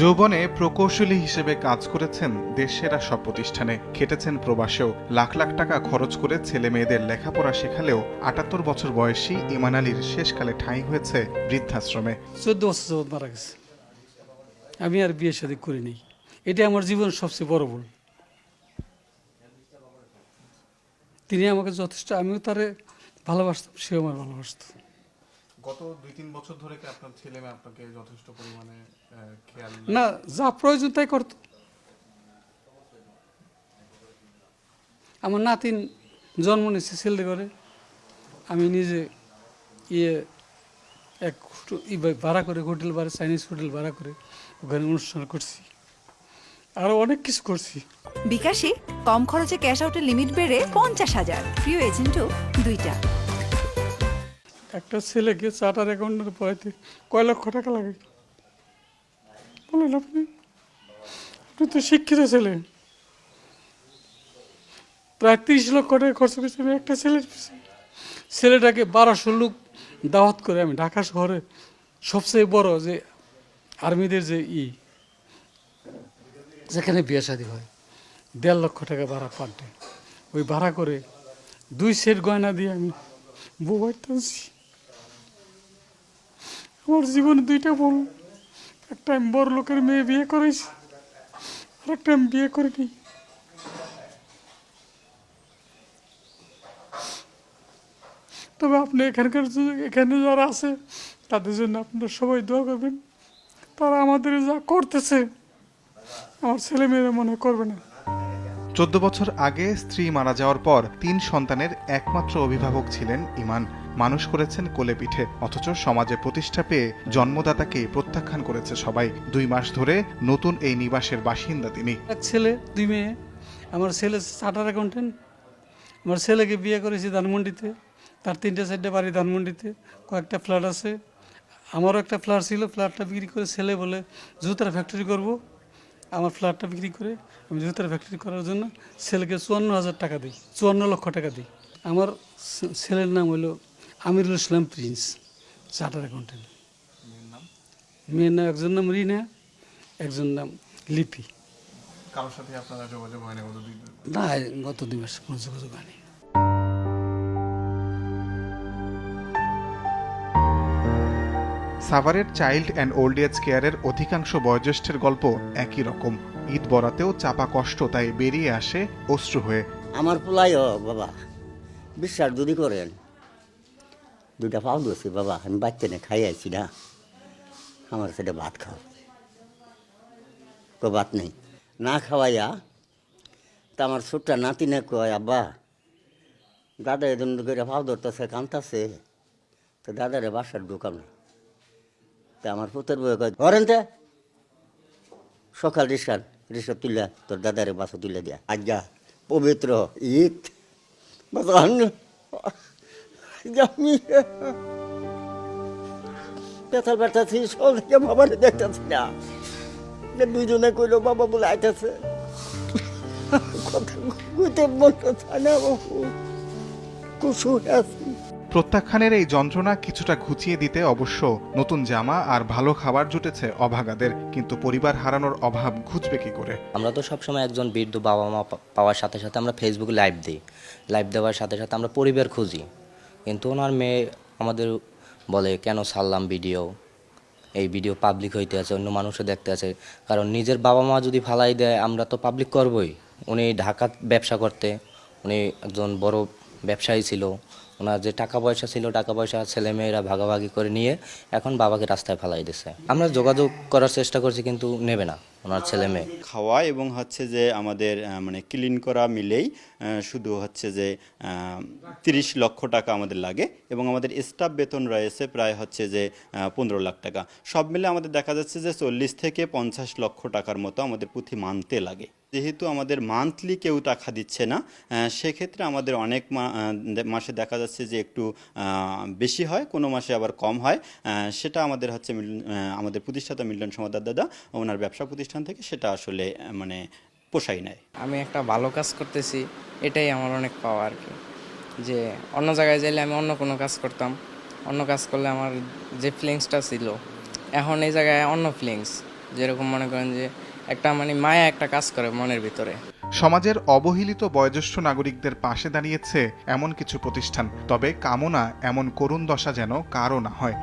যৌবনে প্রকৌশলী হিসেবে কাজ করেছেন দেশসেরা সব প্রতিষ্ঠানে। খেটেছেন প্রবাসেও। লাখ লাখ টাকা খরচ করে ছেলে মেয়েদের লেখাপড়া শেখালেও আটাত্তর বছর বয়সী ইমান আলীর শেষকালে ঠাঁই হয়েছে বৃদ্ধাশ্রমে। চোদ্দ বছর যাবৎ মারা গেছে। আমি আর বিয়ে শাদী করিনি এটা আমার জীবনের সবচেয়ে বড় ভুল। তিনি আমাকে যথেষ্ট, আমিও তারে ভালোবাসতাম, সেও আমার ভালোবাসত। গত দুই তিন বছর ধরে কি আপনার ছেলে মেয়ে আপনাকে যথেষ্ট পরিমাণে খেয়াল না যা প্রয়োজন তাই করতো। আমার নাতিন জন্ম নিচ্ছে ছেলে করে আমি নিজে ইয়ে এক ই ভাড়া করে হোটেল ভাড়া চাইনিজ হোটেল ভাড়া করে ওখানে অনুষ্ঠান করছি। আরও অনেক কিছু করছি। বিকাশে কম খরচে ক্যাশ আউটের লিমিট বেড়ে পঞ্চাশ হাজার। প্রিয় এজেন্টও দুইটা। একটা ছেলেকে চার্টার অ্যাকাউন্টের পড়াইতে কয় লক্ষ টাকা লাগে? বলেন আপনি। আপনি তো শিক্ষিত ছেলে। প্রায় তিরিশ লক্ষ টাকা খরচ করেছি আমি একটা ছেলের পিছনে। ছেলেটাকে বারোশো লোক দাওয়াত করে আমি ঢাকা শহরে সবচেয়ে বড় যে আর্মিদের যে ই, যেখানে বিয়ে শাদী হয়, দেড় লক্ষ টাকা ভাড়া ডে ওই ভাড়া করে দুই সেট গয়না দিয়ে আমি বউ বাড়তেছি আমার জীবনে দুইটা বউ। একটা আমি বড় লোকের মেয়ে বিয়ে করেছি, আর একটা আমি বিয়ে করিনি। তবে আপনি এখানকার এখানে যারা আছে, তাদের জন্য আপনারা সবাই দোয়া করবেন। তারা আমাদের যা করতেছে, আমার ছেলে মেয়েরা মনে করবে না। চোদ্দ বছর আগে স্ত্রী মারা যাওয়ার পর তিন সন্তানের একমাত্র অভিভাবক ছিলেন ইমান। মানুষ করেছেন কোলে পিঠে, অথচ সমাজে প্রতিষ্ঠা পেয়ে জন্মদাতাকে প্রত্যাখ্যান করেছে সবাই। দুই মাস ধরে নতুন এই নিবাসের বাসিন্দা তিনি। এক ছেলে, দুই মেয়ে। আমার ছেলে চার্টার অ্যাকাউন্টেন্ট। আমার ছেলেকে বিয়ে করেছি ধানমন্ডিতে। তার তিনটে চারটে বাড়ি ধানমন্ডিতে। কয়েকটা ফ্ল্যাট আছে। আমারও একটা ফ্ল্যাট ছিল। ফ্ল্যাটটা বিক্রি করে ছেলে বলে জুতার ফ্যাক্টরি করব। আমার ফ্ল্যাটটা বিক্রি করে আমি জুতার ফ্যাক্টরি করার জন্য ছেলেকে চুয়ান্ন হাজার টাকা দিই চুয়ান্ন লক্ষ টাকা দিই। আমার ছেলের নাম হলো Amirul Islam Prince charter accountant. মেয়ের নাম? একজন নাম রিনা একজন নাম লিপি। কারোর সাথে আপনারা যোগাযোগ হয় না না গত দুই মাস কোনো যোগাযোগ হয়নি। সাভারের চাইল্ড অ্যান্ড ওল্ড এজ কেয়ারের অধিকাংশ বয়োজ্যেষ্ঠের গল্প একই রকম। ঈদ বরাতেও চাপা কষ্ট, তাই বেরিয়ে আসে অশ্রু হয়ে। আমার পোলাই বাবা, বিশ্বাস যদি করেন, দুইটা পাও দিয়েছি, বাবা, আমি বাচ্চা নিয়ে খাই আছি না। আমার সেটা ভাত খাও কো ভাত নেই। না খাওয়াইয়া, তা আমার ছোট্ট নাতি না কয়, আব্বা দাদা এদিন করে পাও ধরতেছে, কানতাছে। তো দাদারে বাসার ঢুকাম না। তা আমার পুতের বয়ে কয় ধরেন তে, সকাল রিসার রিসার তুলে তোর দাদারে বাসা তুলে দিয়া। আজ্ঞা, পবিত্র ঈদ। ব্যথা ব্যথাছি সব থেকে বাবার দেখতেছি না। যে দুইজনে কইলো, বাবা বলে আইতেছে। কথা কইতে চায় না বাবু। কুসু আছি প্রত্যাখ্যানের এই যন্ত্রণা কিছুটা ঘুচিয়ে দিতে অবশ্য নতুন জামা আর ভালো খাবার জুটেছে অভাগাদের, কিন্তু পরিবার হারানোর অভাব ঘুচবে কি করে? আমরা তো সবসময় একজন বৃদ্ধ বাবা মা পাওয়ার সাথে সাথে আমরা ফেসবুকে লাইভ দিই। লাইভ দেওয়ার সাথে সাথে আমরা পরিবার খুঁজি। কিন্তু ওনার মেয়ে আমাদের বলে, কেন ছাড়লাম ভিডিও এই ভিডিও পাবলিক হইতে আছে, অন্য মানুষও দেখতে আছে। কারণ নিজের বাবা মা যদি ফালাই দেয়, আমরা তো পাবলিক করবই। উনি ঢাকা ব্যবসা করতে, উনি একজন বড় ব্যবসায়ী ছিল। ওনার যে টাকা পয়সা ছিল, টাকা পয়সা ছেলে মেয়েরা ভাগাভাগি করে নিয়ে এখন বাবাকে রাস্তায় ফেলাই দিছে। আমরা যোগাযোগ করার চেষ্টা করছি কিন্তু নেবে না। ওনার ছেলে মেয়ে। খাওয়া এবং হচ্ছে যে আমাদের মানে ক্লিন করা মিলেই শুধু হচ্ছে যে তিরিশ লক্ষ টাকা আমাদের লাগে এবং আমাদের স্টাফ বেতন রয়েছে প্রায় হচ্ছে যে পনেরো লাখ টাকা। সব মিলে আমাদের দেখা যাচ্ছে যে চল্লিশ থেকে পঞ্চাশ লক্ষ টাকার মতো আমাদের প্রতি মান্থে লাগে। যেহেতু আমাদের মান্থলি কেউ টাকা দিচ্ছে না সেক্ষেত্রে আমাদের অনেক মাসে দেখা যাচ্ছে যে একটু বেশি হয়, কোনো মাসে আবার কম হয়। সেটা আমাদের হচ্ছে আমাদের প্রতিষ্ঠাতা মিলন সমাদার দাদা, ওনার ব্যবসা প্রতিষ্ঠান থেকে সেটা আসলে মানে পোষাই নেয়। আমি একটা ভালো কাজ করতেছি এটাই আমার অনেক পাওয়া আর কি। যে অন্য জায়গায় যাইলে আমি অন্য কোনো কাজ করতাম। অন্য কাজ করলে আমার যে ফিলিংসটা ছিল এখন এই জায়গায় অন্য ফিলিংস যেরকম মনে করেন যে একটা মানে মায়া একটা কাজ করে মনের ভিতরে। সমাজের অবহেলিত বয়োজ্যেষ্ঠ নাগরিকদের পাশে দাঁড়িয়েছে এমন কিছু প্রতিষ্ঠান। তবে কামনা এমন করুণ দশা যেন কারও না হয়।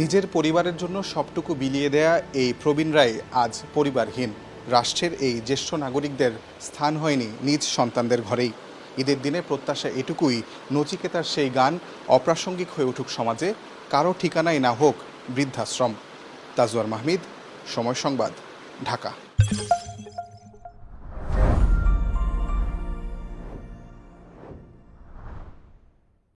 নিজের পরিবারের জন্য সবটুকু বিলিয়ে দেয়া এই প্রবীণ রায় আজ পরিবারহীন। রাষ্ট্রের এই জ্যেষ্ঠ নাগরিকদের স্থান হয়নি নিজ সন্তানদের ঘরেই। ঈদের দিনে প্রত্যাশা এটুকুই, নচিকেতার সেই গান অপ্রাসঙ্গিক হয়ে উঠুক সমাজে, কারও ঠিকানাই না হোক বৃদ্ধাশ্রম। তাজওয়ার মাহমিদ, সময় সংবাদ, ঢাকা।